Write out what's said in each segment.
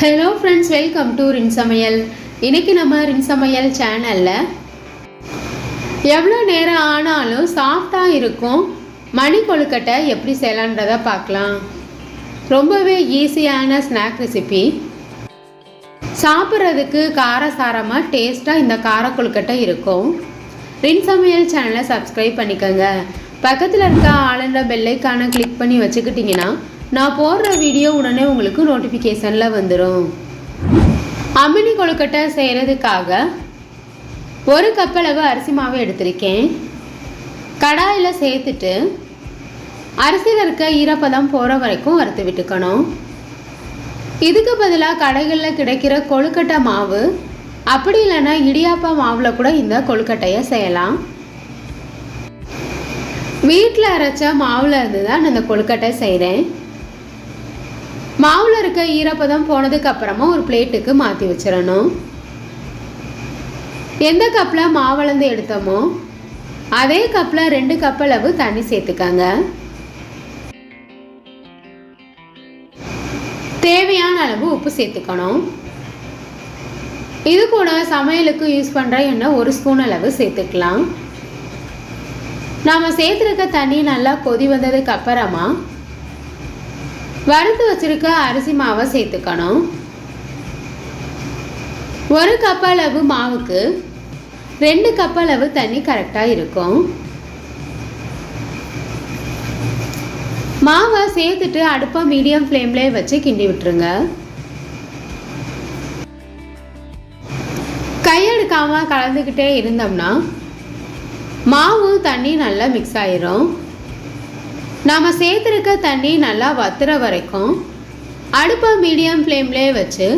Hello friends welcome to ரின் சமையல் இன்னைக்கு நம்ம ரின் சமையல் சேனலில் எவ்வளோ நேரம் ஆனாலும் சாஃப்டாக இருக்கும் மணி கொழுக்கட்டை எப்படி செய்யலான்றதை பார்க்கலாம். ரொம்பவே ஈஸியான ஸ்நாக் ரெசிபி சாப்பிட்றதுக்கு காரசாரமாக டேஸ்ட்டாக இந்த கார கொழுக்கட்டை இருக்கும். ரின் சமையல் சேனலை சப்ஸ்கிரைப் பண்ணிக்கோங்க. பக்கத்தில் இருக்க ஆளுன்ற பெல்லைக்கான கிளிக் பண்ணி வச்சுக்கிட்டிங்கன்னா நான் போடுற வீடியோ உடனே உங்களுக்கு நோட்டிஃபிகேஷனில் வந்துடும் அமினி கொழுக்கட்டை செய்கிறதுக்காக ஒரு கப்பளவு அரிசி மாவு எடுத்திருக்கேன். கடாயில் சேர்த்துட்டு அரிசியில் இருக்க ஈரப்பதம் போகிற வரைக்கும் வறுத்து விட்டுக்கணும். இதுக்கு பதிலாக கடைகளில் கிடைக்கிற கொழுக்கட்டை மாவு அப்படி இல்லைன்னா இடியாப்பா மாவில் கூட இந்த கொழுக்கட்டையை செய்யலாம். வீட்டில் அரைச்ச மாவில் இருந்து தான் நான் இந்த கொழுக்கட்டை செய்கிறேன் மாவில் இருக்க ஈரப்பதம் போனதுக்கு அப்புறமா ஒரு பிளேட்டுக்கு மாற்றி வச்சிடணும். எந்த கப்பில் மாவளந்து எடுத்தோமோ அதே கப்பில் ரெண்டு கப் அளவு தண்ணி சேர்த்துக்காங்க. தேவையான அளவு உப்பு சேர்த்துக்கணும். இது கூட சமையலுக்கு யூஸ் பண்ணுற எண்ணெய் ஒரு ஸ்பூன் அளவு சேர்த்துக்கலாம். நாம் சேர்த்துருக்க தண்ணி நல்லா கொதி வந்ததுக்கு அப்புறமா வறுத்து வச்சிருக்க அரிசி மாவை சேர்த்துக்கணும். ஒரு கப் அளவு மாவுக்கு ரெண்டு கப் அளவு தண்ணி கரெக்டாக இருக்கும். மாவை சேர்த்துட்டு அடுப்பை மீடியம் ஃப்ளேம்லேயே வச்சு கிண்டி விட்டுருங்க. கையெடுக்காமல் கலந்துக்கிட்டே இருந்தோம்னா மாவு தண்ணி நல்லா மிக்ஸ் ஆயிரும். நாம் சேர்த்துருக்க தண்ணி நல்லா வத்துற வரைக்கும் அடுப்பை மீடியம் ஃப்ளேம்லேயே வச்சு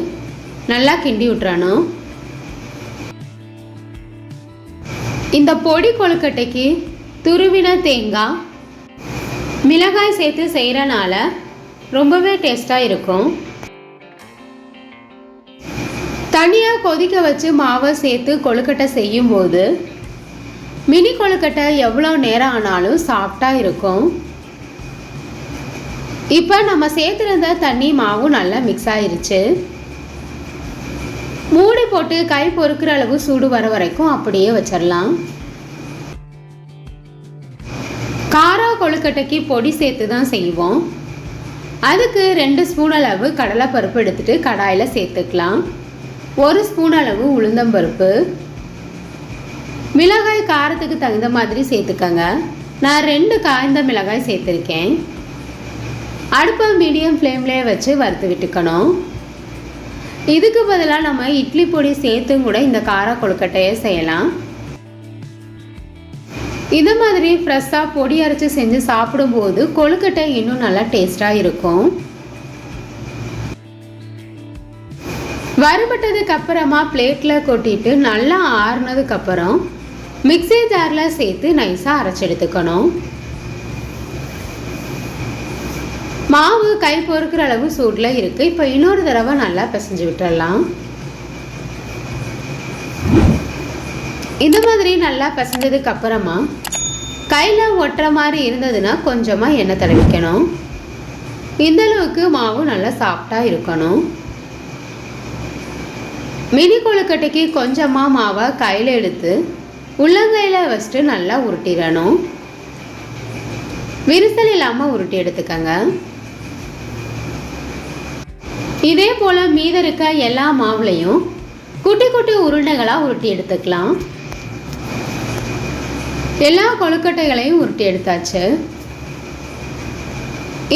நல்லா கிண்டி விட்றணும் இந்த பொடி கொழுக்கட்டைக்கு துருவின தேங்காய் மிளகாய் சேர்த்து செய்கிறனால ரொம்பவே டேஸ்ட்டாக இருக்கும். தனியாக கொதிக்க வச்சு மாவை சேர்த்து கொழுக்கட்டை செய்யும்போது மினி கொழுக்கட்டை எவ்வளோ நேரம் ஆனாலும் சாஃப்டாக இருக்கும். இப்போ நம்ம சேர்த்துருந்த தண்ணி மாவும் நல்லா மிக்ஸ் ஆயிருச்சு. மூடி போட்டு கை பொறுக்கிற அளவு சூடு வர வரைக்கும் அப்படியே வச்சிடலாம் காரா கொழுக்கட்டைக்கு பொடி சேர்த்து தான் செய்வோம். அதுக்கு ரெண்டு ஸ்பூன் அளவு கடலைப்பருப்பு எடுத்துட்டு கடாயில் சேர்த்துக்கலாம். ஒரு ஸ்பூன் அளவு உளுந்தம்பருப்பு மிளகாய் காரத்துக்கு தகுந்த மாதிரி சேர்த்துக்கங்க. நான் ரெண்டு காய்ந்த மிளகாய் சேர்த்துருக்கேன். அடுப்பை மீடியம் ஃப்ளேம்லேயே வச்சு வறுத்து விட்டுக்கணும். இதுக்கு பதிலாக நம்ம இட்லி பொடி சேர்த்தும் கூட இந்த கார கொழுக்கட்டையை செய்யலாம். இந்த மாதிரி ஃப்ரெஷ்ஷாக பொடி அரைச்சி செஞ்சு சாப்பிடும்போது கொழுக்கட்டை இன்னும் நல்லா டேஸ்ட்டாக இருக்கும். வறுபட்டதுக்கு அப்புறமா பிளேட்டில் கொட்டிட்டு நல்லா ஆறுனதுக்கப்புறம் மிக்சி மிக்ஸி ஜாரில் சேர்த்து நைஸாக அரைச்சி எடுத்துக்கணும். மாவு கை பொறுக்கிற அளவு சூடில் இருக்குது இப்போ இன்னொரு தடவை நல்லா பிசைஞ்சு விட்டுடலாம் இந்த மாதிரி நல்லா பிசைஞ்சதுக்கு அப்புறமா கையில் ஒட்டுற மாதிரி இருந்ததுன்னா கொஞ்சமாக எண்ணெய் தடவிக்கணும் இந்தளவுக்கு மாவு நல்லா சாஃப்டாக இருக்கணும். மினி கொழுக்கட்டைக்கு கொஞ்சமாக மாவை கையில் எடுத்து உள்ளங்கையில் வச்சுட்டு நல்லா உருட்டிடணும். விரிசல் இல்லாமல் உருட்டி எடுத்துக்கங்க. இதே போல் மீத இருக்க எல்லா மாவுலையும் குட்டி குட்டி உருண்டைகளாக உருட்டி எடுத்துக்கலாம். எல்லா கொழுக்கட்டைகளையும் உருட்டி எடுத்தாச்சு.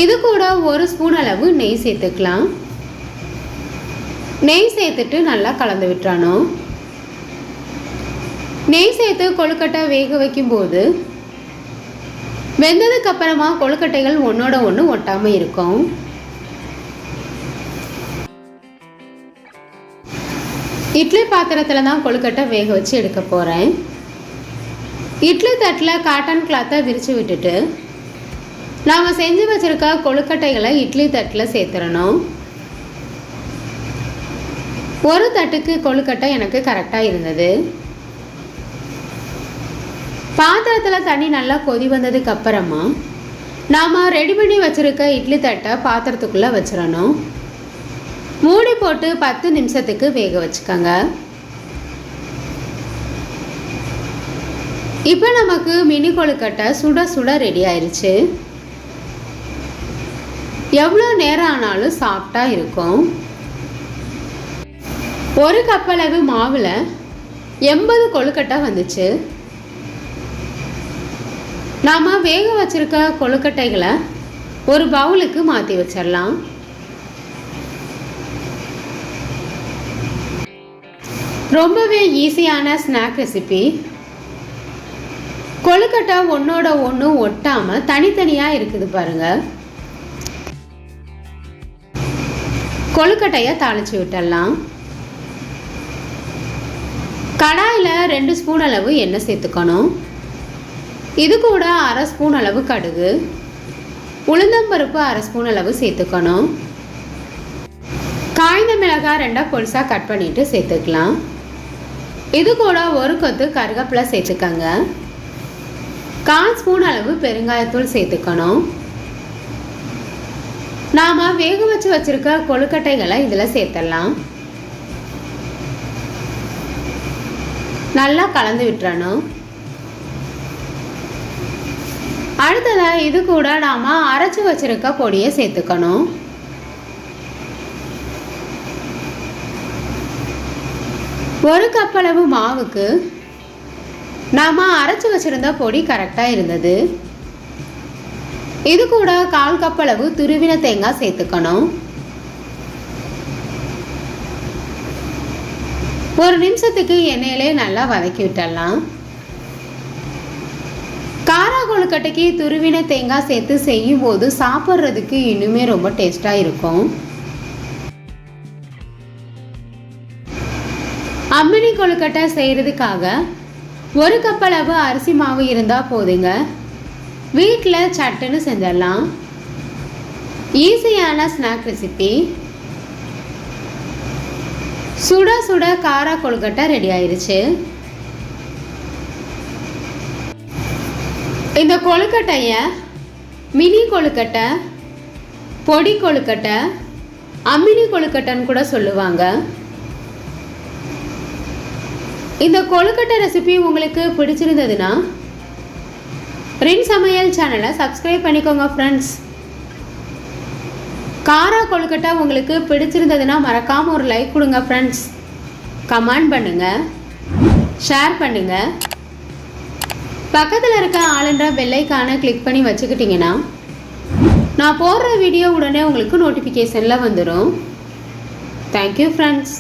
இது கூட ஒரு ஸ்பூன் அளவு நெய் சேர்த்துக்கலாம். நெய் சேர்த்துட்டு நல்லா கலந்து விட்டுறணும். நெய் சேர்த்து கொழுக்கட்டை வேக வைக்கும்போது வெந்ததுக்கு அப்புறமா கொழுக்கட்டைகள் ஒன்றோட ஒன்று ஒட்டாமல் இருக்கும். இட்லி பாத்திரத்தில் தான் கொழுக்கட்டை வேக வச்சு எடுக்க போகிறேன் இட்லி தட்டில் காட்டன் கிளாத்தை விரித்து விட்டுட்டு நாம் செஞ்சு வச்சுருக்க கொழுக்கட்டைகளை இட்லி தட்டில் சேர்த்துடணும். ஒரு தட்டுக்கு கொழுக்கட்டை எனக்கு கரெக்டாக இருந்தது. பாத்திரத்தில் தண்ணி நல்லா கொதி வந்ததுக்கு அப்புறமா நாம் ரெடி பண்ணி வச்சுருக்க இட்லி தட்டை பாத்திரத்துக்குள்ளே வச்சிடணும். மூடி போட்டு பத்து நிமிஷத்துக்கு வேக வச்சுக்கோங்க. இப்போ நமக்கு மினி கொழுக்கட்டை சுட சுட ரெடி ஆயிடுச்சு எவ்வளோ நேரம் ஆனாலும் சாஃப்டாக இருக்கும். ஒரு கப்பளவு மாவில் எண்பது கொழுக்கட்டை வந்துச்சு. நாம் வேக வச்சுருக்க கொழுக்கட்டைகளை ஒரு பவுலுக்கு மாற்றி வச்சிடலாம். ரொம்பவே ஈஸியான ஸ்நாக் ரெசிபி கொழுக்கட்டை ஒன்றோட ஒன்று ஒட்டாமல் தனித்தனியாக இருக்குது பாருங்கள் கொழுக்கட்டையை தாளித்து விட்டுடலாம். கடாயில் ரெண்டு ஸ்பூன் அளவு எண்ணெய் சேர்த்துக்கணும். இது கூட அரை ஸ்பூன் அளவு கடுகு. உளுந்தம்பருப்பு அரை ஸ்பூன் அளவு சேர்த்துக்கணும். காய்ந்த மிளகாய் ரெண்டாக பொடிசாக கட் பண்ணிவிட்டு சேர்த்துக்கலாம். இது கூட ஒரு கொத்து கருவேப்பிலை சேர்த்துக்கங்க. கால் ஸ்பூன் அளவு பெருங்காயத்தூள் சேர்த்துக்கணும். நாம் வேக வச்சு வச்சுருக்க கொழுக்கட்டைகளை இதில் சேர்த்துடலாம். நல்லா கலந்து விட்டுறணும். அடுத்ததாக இது கூட நாம் அரைச்சி வச்சுருக்க பொடியை சேர்த்துக்கணும். ஒரு கப்பளவு மாவுக்கு நாம் அரைச்சி வச்சுருந்த பொடி கரெக்டாக இருந்தது. இது கூட கால் கப்பளவு துருவின தேங்காய் சேர்த்துக்கணும். ஒரு நிமிஷத்துக்கு எண்ணெயிலே நல்லா வதக்கி விட்டுடலாம். காரா கொழுக்கட்டைக்கு துருவின தேங்காய் சேர்த்து செய்யும் போது சாப்பிட்றதுக்கு இன்னுமே ரொம்ப டேஸ்டாக இருக்கும். அம்மினி கொழுக்கட்டை செய்கிறதுக்காக ஒரு கப் அளவு அரிசி மாவு இருந்தால் போதுங்க. வீட்டில் சட்டுன்னு செஞ்சிடலாம். ஈஸியான ஸ்நாக் ரெசிபி சுட சுட காரா கொழுக்கட்டை ரெடி ஆயிடுச்சு இந்த கொழுக்கட்டைய மினி கொழுக்கட்டை பொடி கொழுக்கட்டை அம்மினி கொழுக்கட்டைன்னு கூட சொல்லுவாங்க. இந்த கொழுக்கட்டை ரெசிபி உங்களுக்கு பிடிச்சிருந்ததுன்னா ரின் சமையல் சேனலை சப்ஸ்கிரைப் பண்ணிக்கோங்க ஃப்ரெண்ட்ஸ் காரா கொழுக்கட்டை உங்களுக்கு பிடிச்சிருந்ததுன்னா மறக்காமல் ஒரு லைக் கொடுங்க ஃப்ரெண்ட்ஸ் கமெண்ட் பண்ணுங்கள் ஷேர் பண்ணுங்கள் பக்கத்தில் இருக்க ஆளுன்ற பெல்லைக்கான கிளிக் பண்ணி வச்சுக்கிட்டிங்கன்னா நான் போடுற வீடியோ உடனே உங்களுக்கு நோட்டிஃபிகேஷனில் வந்துடும் தேங்க்யூ ஃப்ரெண்ட்ஸ்